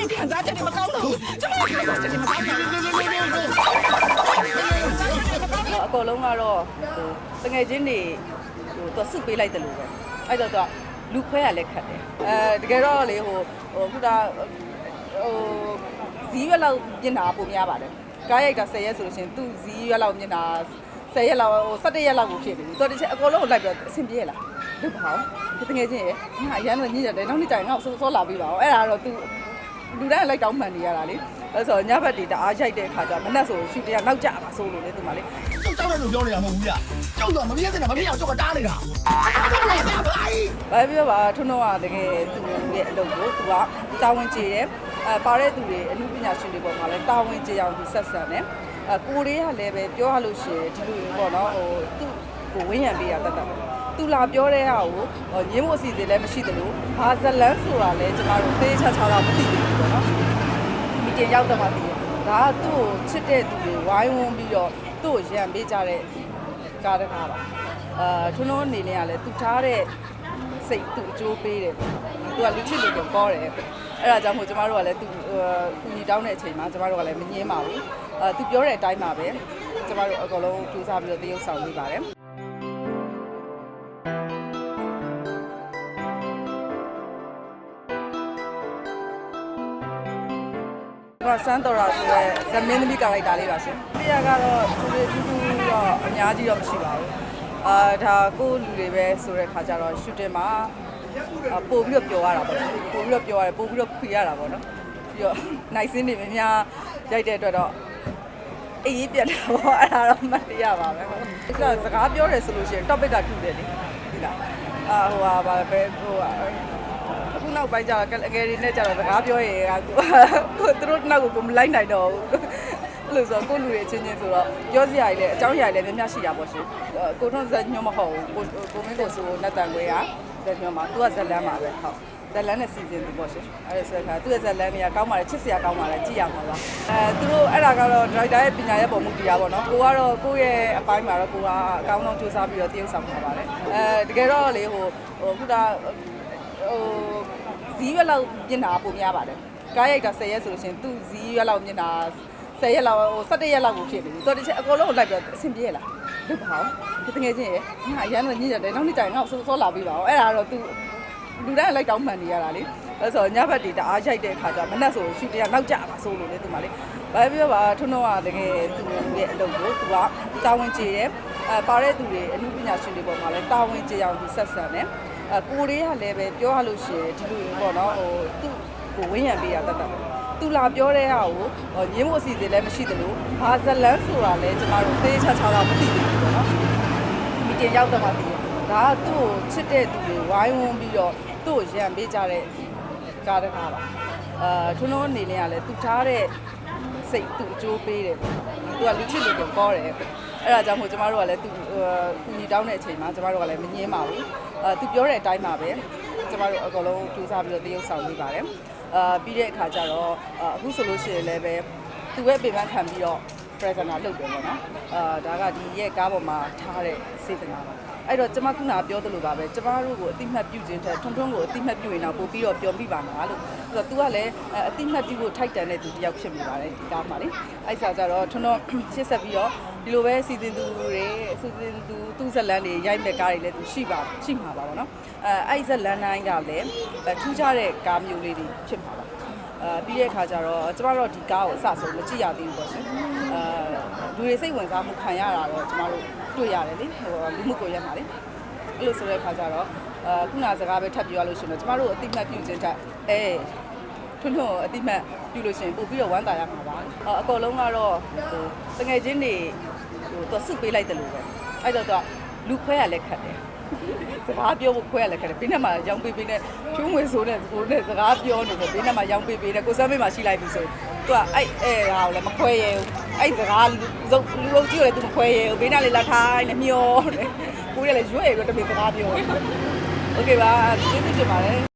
ရဲ့ခံစားချက်တွေမကောင်းတော့ဘူးကျမရဲ့ခံစားချက်တွေမကောင်းတော့ဘူးအကောလုံးကတော့ဟိုတငယ်ချင်းတွေဟိုသူစုပေးလိုက်တယ်လို့ပဲအဲ့တော့သူကလူခွဲရလက်ခတ်တယ်အဲတကယ်တော့လေဟိုဟိုခုနဟိုဇီးရွက်လောက်ပြင်တာပုံများပါတယ်ကားရိုက်တာ10ရက်ဆိုလို့ရှိရင်သူ့ဇီးရွက်လောက်ပြင်တာ10ရက်လောက်ဟို17ရက်လောက်ကိုဖြစ်နေပြီသူတစ်ချက်အကောလုံးကိုလိုက်ပြီးတော့အဆင်ပြေလားလုပ်ပါအောင်တငယ်ချင်းရဲ့ငါအရန်တော့ညှိတယ်နောက်နေ့ကျရင်ငါ့ကိုစောစောလာပြီးပါအောင်အဲ့ဒါတော့ तू လူတိုင်းလိုက်တောင်းမှန်နေရတာလေအဲ့ဆိုညဘက်တွေတအားရိုက်တဲ့အခါကျမနှက်ဆိုရှူတရားနောက်ကြပါဆိုလို့လေသူမလေးကျုပ်တောက်တယ်လို့ပြောနေတာမဟုတ်ဘူးလားကျုပ်တော့မပြည့်စင်တာမပြည့်အောင်ကျုပ်ကတားနေတာဘာပြောပါထွန်းတော့ကတကယ်သူရဲ့အလုပ်ကိုသူကတာဝန်ကျေတယ်အဲပါတဲ့သူတွေအမှုပညာရှင်တွေပေါ်မှာလည်းတာဝန်ကျေအောင်သူဆက်ဆံတယ်အဲကိုလေးကလည်းပဲပြောရလို့ရှိရင်ဒီလိုပေါ့နော်ဟိုသူ့ကိုဝင်းရံပေးရတတ်တယ် သူလာပြောတဲ့ဟာကိုညင်းဖို့အစီအစဉ်လည်းမရှိသလိုဘာဇလန်းဆိုတာလည်းကျမတို့သေချာချာတော့မသိဘူးပေါ့နော်မီတင်ရောက်တော့မှသိတယ်ဒါကသူ့ကိုချစ်တဲ့သူတွေဝိုင်းဝန်းပြီးတော့သူ့ကိုရံပေးကြတဲ့ကားတစ်ခါပါအာထွန်းထွန်းအနေနဲ့ကလည်းသူထားတဲ့စိတ်သူ့အကျိုးပေးတယ်သူကလူချစ်လူကိုကောတယ်အဲ့ဒါကြောင့်မို့ကျမတို့ကလည်းသူကူညီတောင်းတဲ့အချိန်မှာကျမတို့ကလည်းမငင်းပါဘူးအာသူပြောတဲ့အတိုင်းပါပဲကျမတို့အကုန်လုံးကြိုးစားပြီးတော့တရုပ်ဆောင်ပေးပါတယ် ကစန်တော်ရာဆိုတဲ့ဇမင်းသမီးကာရိုက်တာလေးပါရှင်။တရားကတော့သူတွေတူတူတော့အများကြီးတော့မရှိပါဘူး။အာဒါကိုယ့်လူတွေပဲဆိုတဲ့ခါကျတော့ရှူတင်မှာအာပို့ပြီးတော့ပျော်ရတာပေါ့။ပို့ပြီးတော့ပျော်ရတယ်ပို့ပြီးတော့ခွေရတာပေါ့နော်။ပြီးတော့နိုင်စင်းတွေများများရိုက်တဲ့အတွက်တော့အေးရေးပြတ်တာပေါ့အဲ့ဒါတော့မတရားပါပဲ။ဒီကစကားပြောတယ်ဆိုလို့ရှိရင် topic ကတူတယ်လေ။ဒီလား။အာဟိုဟာဗာပဲဟိုဟာ အခုနောက်ပိုင်းကျတော့အငယ်တွေနဲ့ကျတော့စကားပြောရင်ကကိုသူတို့နောက်ကိုကိုမလိုက်နိုင်တော့ဘူးအဲ့လိုဆိုကိုလူတွေအချင်းချင်းဆိုတော့ပြောစရာကြီးလည်းအကြောင်းအရာကြီးလည်းများများရှိတာပေါ့ရှင်ကိုထွန်းဇက်ညွှန်းမဟုတ်ဘူးကိုကိုမင်းကိုဆိုနတ်တန်ခွဲကဇက်ညွှန်းမှာသူကဇက်လန်းမှာပဲဟုတ်ဇက်လန်းနဲ့စီစဉ်သူပေါ့ရှင်အဲ့ဒါဆိုခါသူ့ရဲ့ဇက်လန်းတွေကကောင်းပါလေချစ်စရာကောင်းပါလေကြည့်ရမှာပါအဲသူတို့အဲ့ဒါကတော့ဒရိုက်တာရဲ့ပညာရဲ့ပုံမှုတရားပေါ့နော်ကိုကတော့ကိုယ့်ရဲ့အပိုင်းမှာတော့ကိုကအကောင်းဆုံးစူးစမ်းပြီးတော့တရုပ်ဆောင်မှာပါလေအဲတကယ်တော့လေဟိုဟိုခုန ဟိုဇီးရွက်လောက်ပြင်တာပုံများပါတယ်ကားရိုက်တာ10ရက်ဆိုလို့ရှိရင်သူ့ဇီးရွက်လောက်ပြင်တာ10ရက်လောက်ဟို17ရက်လောက်ကိုဖြစ်နေပြီသူတစ်ချက်အကုန်လုံးကိုလိုက်ပြီးတော့အဆင်ပြေလားလုပ်ပါအောင်ဒီတကယ်ချင်းရဲ့ငါအရန်တော့ညှိတယ်နောက်နေ့ကျရင်ငါ့ကိုစောလာပြီးပါအောင်အဲ့ဒါတော့ तू လူတိုင်းလိုက်တောင်းမှန်နေရတာလေအဲ့ဆိုညဘက်တွေတအားရိုက်တဲ့အခါကျမနှက်ဆိုရှူတရားနောက်ကြပါဆိုလို့လေသူမလေးဘာပြောပါထွန်းတော့ကတကယ်သူရဲ့အလုပ်ကိုသူကတာဝန်ကျေတယ်အဲပါတဲ့သူတွေအမှုပညာရှင်တွေပေါ်မှာလည်းတာဝန်ကျေအောင်သူဆက်ဆံတယ် အဲကိုလေးကလည်းပဲပြောရလို့ရှိရင်ဒီလိုပေါ့နော်ဟိုသူ့ကိုဝင်းရံပေးရတတ်တယ်သူလာပြောတဲ့ဟာကိုညင်းဖို့အစီအစဉ်လည်းမရှိသလိုဘာဇလန်းဆိုတာလည်းကျမတို့သေချာချာတော့မသိဘူးပေါ့နော်မီတင်ရောက်တော့မှသိတယ်ဒါကသူ့ကိုချစ်တဲ့သူတွေဝိုင်းဝန်းပြီးတော့သူ့ကိုရံပေးကြတဲ့ကားတစ်ခါပါအာထွန်းထွန်းအနေနဲ့ကလည်းသူထားတဲ့စိတ်သူ့အကျိုးပေးတယ်သူကလူချစ်လူကိုကောတယ်အဲ့ဒါကြောင့်မို့ကျမတို့ကလည်းသူကူညီတောင်းတဲ့အချိန်မှာကျမတို့ကလည်းမငင်းပါဘူးအာသူပြောတဲ့အတိုင်းပါပဲကျမတို့အကုန်လုံးကြိုးစားပြီးတော့တရုပ်ဆောင်ပေးပါတယ်အာပြီးတဲ့အခါကျတော့အခုဆိုလို့ရှိရင်လည်းပဲသူရဲ့ပေပန်းခံပြီးတော့ presenter လုပ်တယ်ပေါ့နော်အာဒါကဒီရဲ့ကားပေါ်မှာထားတဲ့စေတနာပါ အဲ့တော့ကျမခုနပြောသလိုပါပဲကျမတို့ကိုအတိမတ်ပြုခြင်းထက်ထွန်းထွန်းကိုအတိမတ်ပြုရင်တော့ပို့ပြီးတော့ပြောမိပါမှာလို့ဆိုတော့ तू ကလည်းအတိမတ်ပြုဖို့ထိုက်တန်တဲ့သူတစ်ယောက်ဖြစ်နေပါတယ်ဒီကားမှာလေအဲ့စားကြတော့ထွန်းထွန်းရှစ်ဆက်ပြီးတော့ဒီလိုပဲစီစဉ်သူတွေစီစဉ်သူသူ့ဇက်လန်းတွေရိုက်မဲ့ကားတွေလည်းသူရှိပါရှိမှာပါပေါ့နော်အဲအဲ့ဇက်လန်းတိုင်းကလည်းထူးခြားတဲ့ကားမျိုးလေးတွေဖြစ်မှာပါအာပြီးတဲ့အခါကျတော့ကျမတို့ဒီကားကိုအစဆုံးမကြည့်ရသေးဘူးပေါ့ရှင်အာလူတွေစိတ်ဝင်စားမှုခံရတာတော့ကျမတို့ တွေ့ရတယ်လေဟိုလူမှုကွန်ရက်မှာလေအဲ့လိုဆိုတဲ့အခါကျတော့အာခုနစကားပဲထပ်ပြောရလို့ရှိရင်တော့ကျမတို့အတိမတ်ပြုခြင်းတက်အဲထွန်းထွန်းကိုအတိမတ်ပြုလို့ရှိရင်ပို့ပြီးတော့ဝမ်းသာရမှာပါအာအကောလုံးကတော့ဟိုတငယ်ချင်းတွေဟိုသူစုပေးလိုက်တယ်လို့ပဲအဲ့တော့သူကလူခွဲရလက်ခတ်တယ် စကားပြောဖို့ခွဲရလက်ခတ်တယ်ဘေးနဲ့မှာရောင်းပေးပေးနဲ့ဖြိုးငွေဆိုတဲ့ကိုနဲ့စကားပြောနေတယ်ဘေးနဲ့မှာရောင်းပေးပေးနဲ့ကိုစမ်းမေးမှာရှိလိုက်ပြီဆိုသူကအဲ့အဲ့ဟာကိုလည်းမခွဲရဘူးအဲ့စကားလူစုပ်လူအုပ်ကြီးကိုလည်းသူမခွဲရဘူးဘေးနဲ့လည်းလာထိုင်းနေမျောတယ်ကိုရလည်းရွေ့ပြီးတော့တမင်စကားပြောတယ်โอเคပါကျေးဇူးတင်ပါတယ်